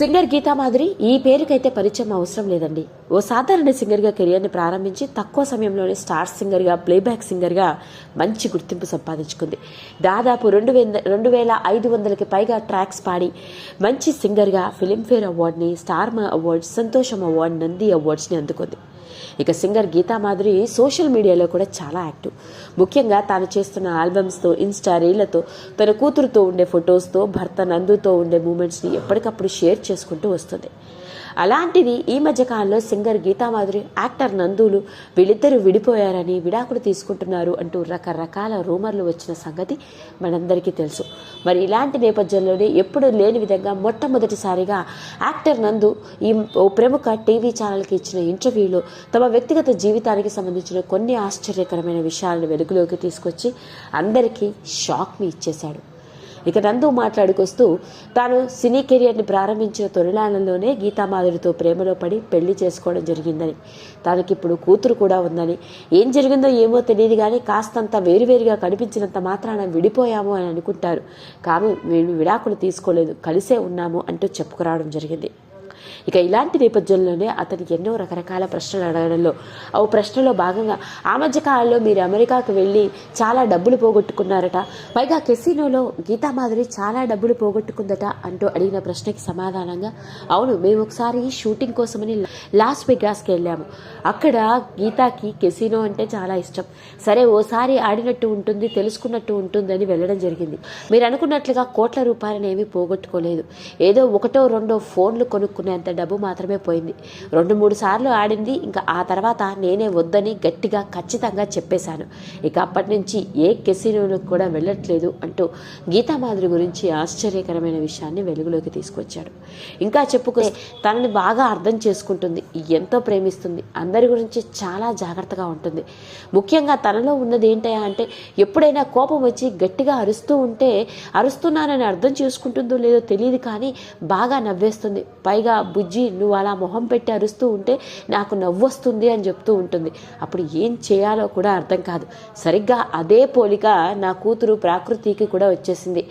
Singer Gita మాదిరి ఈ పేరుకైతే పరిచయం అవసరం లేదండి. ఓ సాధారణ సింగర్గా కెరియర్ని ప్రారంభించి తక్కువ సమయంలోనే స్టార్ సింగర్గా ప్లేబ్యాక్ సింగర్గా మంచి గుర్తింపు సంపాదించుకుంది. దాదాపు రెండు వేల రెండు వేల ఐదు వందలకి పైగా ట్రాక్స్ పాడి మంచి సింగర్గా Filmfare అవార్డ్ని star awards Santosham award Nandi అవార్డ్స్ని అందుకుంది. ఇక సింగర్ గీతా మాధురి సోషల్ మీడియాలో కూడా చాలా యాక్టివ్. ముఖ్యంగా తాను చేస్తున్న ఆల్బమ్స్తో ఇన్స్టా రీళ్ళతో తన కూతురుతో ఉండే ఫొటోస్తో భర్త నందుతో ఉండే మూమెంట్స్ని ఎప్పటికప్పుడు షేర్ చేసుకుంటూ వస్తుంది. అలాంటిది ఈ మధ్య కాలంలో సింగర్ గీతామాధురి యాక్టర్ నందులు వీళ్ళిద్దరూ విడిపోయారని విడాకులు తీసుకుంటున్నారు అంటూ రకరకాల రూమర్లు వచ్చిన సంగతి మనందరికీ తెలుసు. మరి ఇలాంటి నేపథ్యంలోనే ఎప్పుడూ లేని విధంగా మొట్టమొదటిసారిగా యాక్టర్ నందు ఈ ప్రముఖ టీవీ ఛానల్కి ఇచ్చిన ఇంటర్వ్యూలో తమ వ్యక్తిగత జీవితానికి సంబంధించిన కొన్ని ఆశ్చర్యకరమైన విషయాలను వెలుగులోకి తీసుకొచ్చి అందరికీ షాక్ని ఇచ్చేశాడు. ఇక నందు మాట్లాడుకొస్తూ తాను సినీ కెరియర్ని ప్రారంభించిన తొలినాళ్ళలోనే గీతామాధుడితో ప్రేమలో పడి పెళ్ళి చేసుకోవడం జరిగిందని. తనకిప్పుడు కూతురు కూడా ఉందని. ఏం జరిగిందో ఏమో తెలియదు కానీ కాస్తంత వేరువేరుగా కనిపించినంత మాత్రాన విడిపోయాము అని అనుకుంటారు. కానీ మేము విడాకులు తీసుకోలేదు. కలిసే ఉన్నాము అంటూ చెప్పుకురావడం జరిగింది. ఇక ఇలాంటి నేపథ్యంలోనే అతనికి ఎన్నో రకరకాల ప్రశ్నలు అడగడంలో ఆ ప్రశ్నలో భాగంగా ఆ మధ్య కాలంలో మీరు అమెరికాకు వెళ్ళి చాలా డబ్బులు పోగొట్టుకున్నారట. పైగా కెసినోలో గీతామాధురి చాలా డబ్బులు పోగొట్టుకుందట అంటూ అడిగిన ప్రశ్నకి సమాధానంగా అవును మేము ఒకసారి షూటింగ్ కోసమని లాస్ వెగాస్కి వెళ్ళాము. అక్కడ గీతాకి కెసినో అంటే చాలా ఇష్టం. సరే ఓసారి ఆడినట్టు ఉంటుంది తెలుసుకున్నట్టు ఉంటుందని వెళ్ళడం జరిగింది. మీరు అనుకున్నట్లుగా కోట్ల రూపాయలను ఏమీ పోగొట్టుకోలేదు. ఏదో ఒకటో రెండో ఫోన్లు కొనుక్కునేంత డబ్బు మాత్రమే పోయింది. రెండు మూడు సార్లు ఆడింది. ఇంకా ఆ తర్వాత నేనే వద్దని గట్టిగా ఖచ్చితంగా చెప్పేశాను. ఇక అప్పటి నుంచి ఏ కెసినోలకు కూడా వెళ్ళట్లేదు అంటూ గీతామాధురి గురించి ఆశ్చర్యకరమైన విషయాన్ని వెలుగులోకి తీసుకొచ్చాడు. ఇంకా చెప్పుకునే తనని బాగా అర్థం చేసుకుంటుంది. ఎంతో ప్రేమిస్తుంది. అందరి గురించి చాలా జాగ్రత్తగా ఉంటుంది. ముఖ్యంగా తనలో ఉన్నది ఏంటయా అంటే ఎప్పుడైనా కోపం వచ్చి గట్టిగా అరుస్తూ ఉంటే అరుస్తున్నానని అర్థం చేసుకుంటుందో లేదో తెలియదు కానీ బాగా నవ్వేస్తుంది. పైగా బుజ్జి నువ్వు అలా మొహం పెట్టి అరుస్తూ ఉంటే నాకు నవ్వు వస్తుంది అని చెప్తూ ఉంటుంది. అప్పుడు ఏం చేయాలో కూడా అర్థం కాదు. సరిగ్గా అదే పోలిక నా కూతురు ప్రాకృతికి కూడా వచ్చేసింది.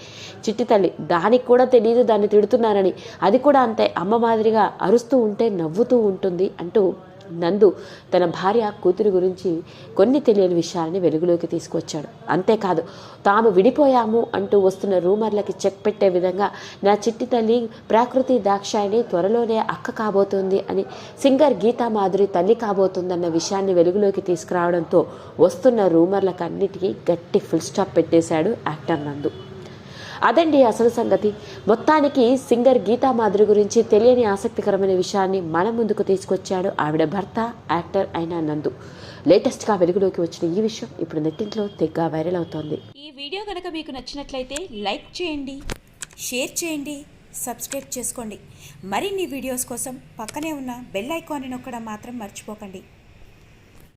చిట్టి తల్లి దానికి కూడా తెలియదు దాన్ని తిడుతున్నానని. అది కూడా అంతే. అమ్మ మాదిరిగా అరుస్తూ ఉంటే నవ్వుతూ ఉంటుంది అంటూ నందు తన భార్య కూతురు గురించి కొన్ని తెలియని విషయాలని వెలుగులోకి తీసుకొచ్చాడు అంతేకాదు తాము విడిపోయాము అంటూ వస్తున్న రూమర్లకి చెక్ పెట్టే విధంగా నా చిట్టి తల్లి ప్రాకృతి దాక్షాయిని త్వరలోనే అక్క కాబోతుంది అని సింగర్ గీతా మాధురి తల్లి కాబోతుందన్న విషయాన్ని వెలుగులోకి తీసుకురావడంతో వస్తున్న రూమర్లకు అన్నిటికీ గట్టి ఫుల్ స్టాప్ పెట్టేశాడు యాక్టర్ నందు. అదండి అసలు సంగతి. మొత్తానికి సింగర్ గీతా మాధురి గురించి తెలియని ఆసక్తికరమైన విషయాన్ని మన ముందుకు తీసుకొచ్చాడు ఆవిడ భర్త యాక్టర్ అయిన నందు. లేటెస్ట్గా వెలుగులోకి వచ్చిన ఈ విషయం ఇప్పుడు నెట్టింట్లో తెగ్గా వైరల్ అవుతోంది. ఈ వీడియో కనుక మీకు నచ్చినట్లయితే లైక్ చేయండి షేర్ చేయండి సబ్స్క్రైబ్ చేసుకోండి. మరిన్ని వీడియోస్ కోసం పక్కనే ఉన్న బెల్ ఐకాన్ని నొక్కడం మాత్రం మర్చిపోకండి.